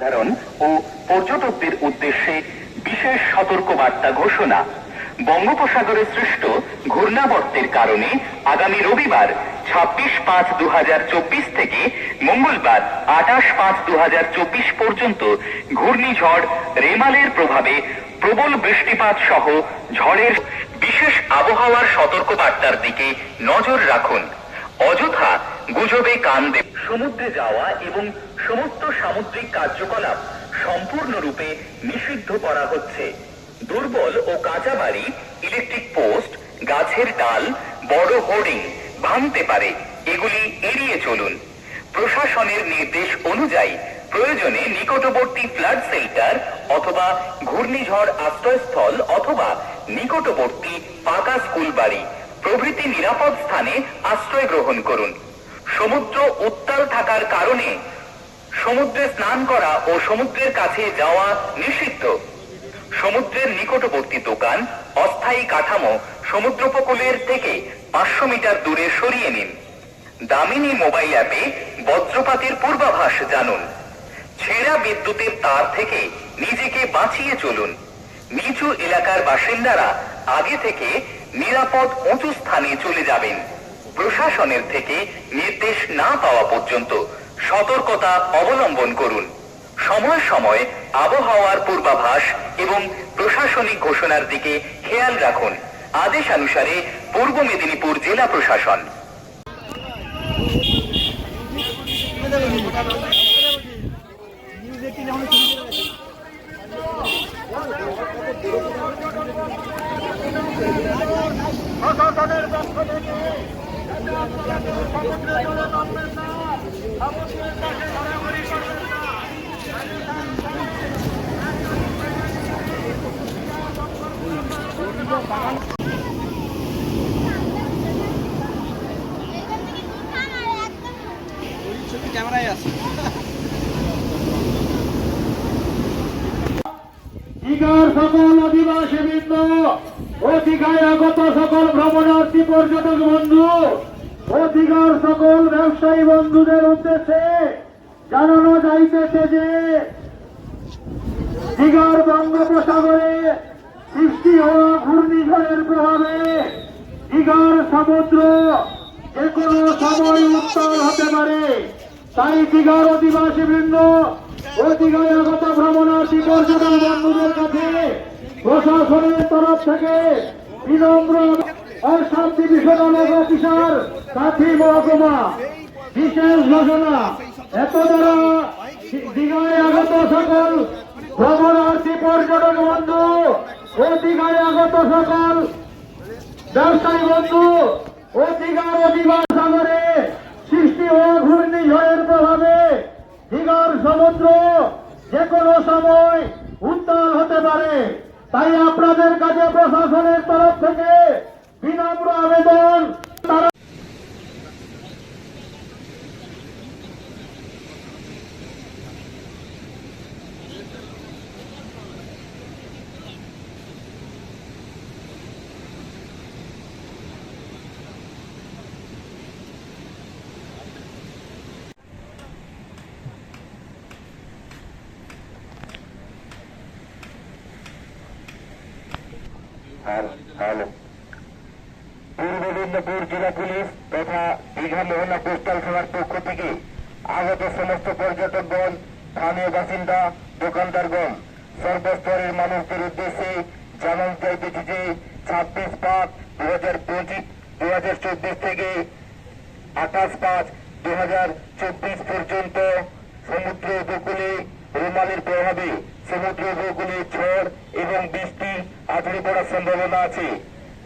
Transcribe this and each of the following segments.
সাধারণ ও পর্যটকদের উদ্দেশ্যে বিশেষ সতর্কবার্তা ঘোষণা। বঙ্গোপসাগরে সৃষ্ট ঘূর্ণাবর্তের কারণে আগামী রবিবার ছাব্বিশ পাঁচ দু থেকে মঙ্গলবার আঠাশ পাঁচ দু পর্যন্ত ঘূর্ণিঝড় রেমালের প্রভাবে প্রবল বৃষ্টিপাত সহ ঝড়ের বিশেষ আবহাওয়ার সতর্কবার্তার দিকে নজর রাখুন। অযথা গুজবে কান দেব সমুদ্রে যাওয়া এবং সমস্ত সামুদ্রিক কার্যকলাপ সম্পূর্ণরূপে নিষিদ্ধ করা হচ্ছে। দুর্বল ও কাঁচা বাড়ি ইলেকট্রিক পোস্ট গাছের ডাল, বড় হোর্ডিং ভাঙতে পারে, এগুলি এড়িয়ে চলুন। প্রশাসনের নির্দেশ অনুযায়ী প্রয়োজনে নিকটবর্তী ফ্লাড শেল্টার অথবা ঘূর্ণিঝড় আশ্রয়স্থল অথবা নিকটবর্তী পাকা স্কুল বাড়ি প্রভৃতি নিরাপদ স্থানে আশ্রয় গ্রহণ করুন। সমুদ্র উত্তাল থাকার কারণে সমুদ্রে স্নান করা ও সমুদ্রের কাছে যাওয়া নিষিদ্ধ। সমুদ্রের নিকটবর্তী দোকান, অস্থায়ী কাঠামো সমুদ্র উপকূলের থেকে পাঁচশো মিটার দূরে সরিয়ে নিন। দামিনী মোবাইল অ্যাপে বজ্রপাতের পূর্বাভাস জানুন। ছেঁড়া বিদ্যুতের তার থেকে নিজেকে বাঁচিয়ে চলুন। নিচু এলাকার বাসিন্দারা আগে থেকে নিরাপদ উঁচু স্থানে চলে যাবেন। প্রশাসনের থেকে নির্দেশ না পাওয়া পর্যন্ত সতর্কতা অবলম্বন করুন। সময় সময় আবহাওয়ার পূর্বাভাস এবং প্রশাসনিক ঘোষণার দিকে খেয়াল রাখুন। আদেশ অনুসারে পূর্ব মেদিনীপুর জেলা প্রশাসন প্রশাসনের পক্ষ থেকে সমুদ্রে জলে নামবেন না সমুদ্রের কাছে ঘোরাঘুরি করবেন না ক্যামেরায় আছে দীঘার সকল আদিবাসী বৃন্দ ও দীঘায় আগত সকল ভ্রমণার্থী পর্যটক বন্ধু দীঘার সকল ব্যবসায়ী বন্ধুদের উদ্দেশ্যে জানানো যাইতেছে যে, দীঘার বঙ্গোপসাগরে সৃষ্টি হওয়া ঘূর্ণিঝড়ের প্রভাবে দীঘার সমুদ্র যে কোনো সময় উত্তাল হতে পারে। তাই দীঘার অধিবাসী বৃন্দ ও দীঘায় আগত ভ্রমণার্থী পর্যটন বন্ধুদের কাছে প্রশাসনের তরফ থেকে বিনম্র আর সাব ডিভিশনাল অফিসার, সাথী মহকুমা। বিশেষ ঘোষণা, এত দ্বারা দীঘায় আগত সকল ভ্রমণার্থী পর্যটক বন্ধু ও দীঘায় আগত সকল ব্যবসায়ী বন্ধু ও দীঘার অধিবাস সাগরে সৃষ্টি ও ঘূর্ণিঝড়ের প্রভাবে দীঘার সমুদ্র যে কোনো সময় উত্তাল হতে পারে। তাই আপনাদের কাছে প্রশাসনের তরফ থেকে বিনম্র আবেদন তারা হ্যালো পূর্ব মেদিনীপুর জেলা পুলিশ তথা দীঘা মোহনা কোস্টাল থানার পক্ষ থেকে আগত সমস্ত পর্যটকগণ স্থানীয় বাসিন্দা দোকানদারগণ সর্বস্তরের মানুষদের উদ্দেশ্যে জানান চাইতেছি যে ছাব্বিশ পাঁচ দু হাজার পঁচিশ দু হাজার চব্বিশ থেকে আঠাশ পাঁচ দু হাজার চব্বিশ পর্যন্ত সমুদ্র উপকূলে রুমালের প্রভাবে সমুদ্র উপকূলে ঝড় এবং বৃষ্টি আছড়ে পড়ার সম্ভাবনা আছে।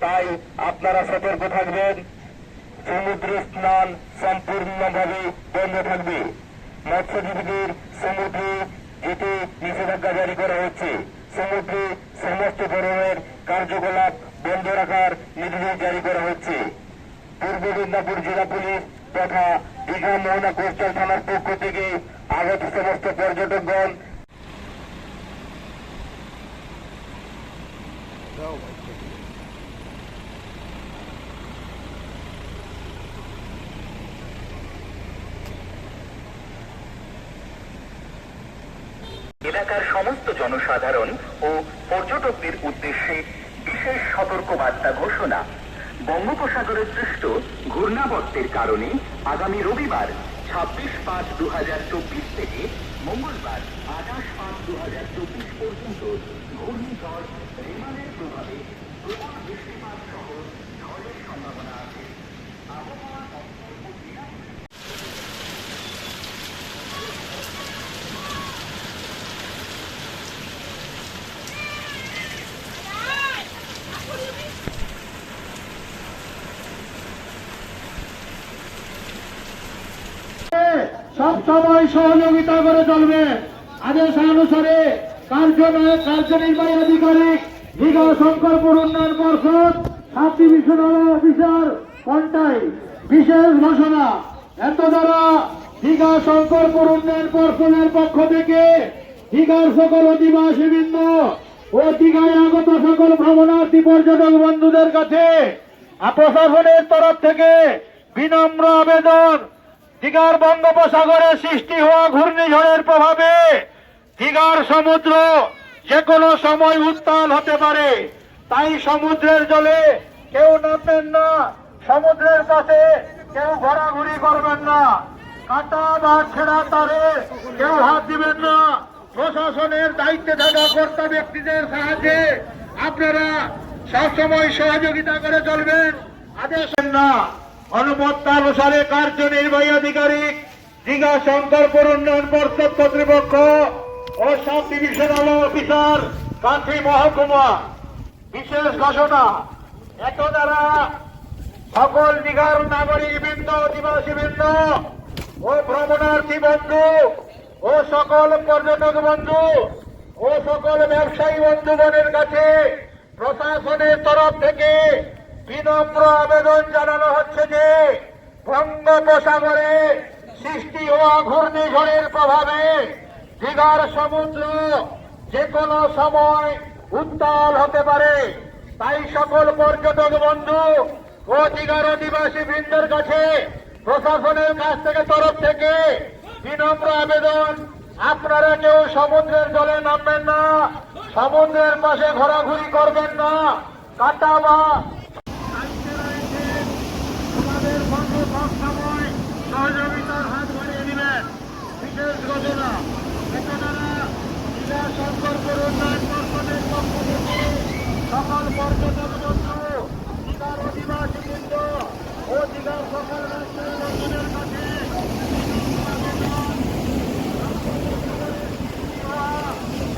তাই আপনারা সতর্ক থাকবেন। সমুদ্র স্নান সম্পূর্ণভাবে বন্ধ থাকবে। মৎস্যজীবীদের সমুদ্রে যেতে নিষেধাজ্ঞা জারি করা হচ্ছে। সমুদ্রে সমস্ত ধরনের কার্যকলাপ বন্ধ রাখার নির্দেশ জারি করা হচ্ছে। পূর্ব মেদিনীপুর জেলা পুলিশ তথা দীঘা মোহনা কোস্টাল থানার পক্ষ থেকে আগত সমস্ত পর্যটকগণ এলাকার সমস্ত জনসাধারণ ও পর্যটকদের উদ্দেশ্যে বিশেষ সতর্কবার্তা ঘোষণা। বঙ্গোপসাগরে সৃষ্ট ঘূর্ণাবর্তের কারণে আগামী রবিবার, ছাব্বিশ পাঁচ দু থেকে মঙ্গলবার, আঠাশ পাঁচ দু পর্যন্ত ঘূর্ণিঝড় রেমালের প্রভাবে প্রবল বৃষ্টিপাত সহ ঝড়ের সম্ভাবনা আছে। আবহাওয়া দপ্তর ও জেলা সব সময় সহযোগিতা করে চলবে। আদেশ অনুসারে কার্যনির্বাহী আধিকারিক দীঘা শঙ্করপুর উন্নয়ন পর্ষদ সাব ডিভিশনাল অফিসার কন্টাই বিশেষ ঘোষণা এত দ্বারা দীঘা শঙ্করপুর উন্নয়ন পর্ষদের পক্ষ থেকে দীঘার সকল অধিবাসী বৃন্দ ও দীঘায় আগত সকল ভ্রমণার্থী পর্যটক বন্ধুদের কাছে প্রশাসনের তরফ থেকে বিনম্র আবেদন দীঘার বঙ্গোপসাগরে সৃষ্টি হওয়া ঘূর্ণিঝড়ের প্রভাবে দীঘার সমুদ্র যে কোনো সময় উত্তাল হতে পারে। তাই সমুদ্রের জলে কেউ নামবেন না, সমুদ্রের কাছে কেউ ঘোরাঘুরি করবেন না। কাটা বা ছেঁড়া তারে কেউ হাত দিবেন না। প্রশাসনের দায়িত্বে থাকা কর্তা ব্যক্তিদের সাহায্যে আপনারা সবসময় সহযোগিতা করে চলবেন, আদেশ না। অনুমতানুসারে কার্যনির্বাহী আধিকারিক দীঘা শঙ্করপুর উন্নয়ন পর্ষদ কর্তৃপক্ষ ও সাব ডিভিশনাল অফিসার কান্ট্রি মহকুমা। বিশেষ ঘোষণা, এত দ্বারা সকল দীঘার নাগরিক বৃন্দ, অধিবাসী বৃন্দ ও ভ্রমণার্থী বন্ধু ও সকল পর্যটক বন্ধু ও সকল ব্যবসায়ী বন্ধুগণের কাছে প্রশাসনের তরফ থেকে বিনম্র আবেদন জানানো হচ্ছে যে বঙ্গোপসাগরে সৃষ্টি হওয়া ঘূর্ণিঝড়ের প্রভাবে দীঘার সমুদ্র যে কোনো সময় উত্তাল হতে পারে। তাই সকল পর্যটক বন্ধু ও দীঘার অধিবাসী বৃন্দের কাছে প্রশাসনের কাছ থেকে তরফ থেকে বিনম্র আবেদন, আপনারা কেউ সমুদ্রের জলে নামবেন না, সমুদ্রের পাশে ঘোরাঘুরি করবেন না, কাটা বা দায়িত্বে রয়েছেন, তোমাদের বন্ধু সবসময় সহযোগিতার হাত বাড়িয়ে দিবেন বিশেষ ঘোষণা এছাড়া জেলা শঙ্করপুর উন্নয়ন পর্ষদের পক্ষ থেকে সকল পর্যটক বন্ধু দীঘার অধিবাসী বৃন্দ ও দীঘার রাষ্ট্রের বন্ধুদের কাছে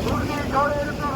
ঘূর্ণিঝড়ের প্রভাবে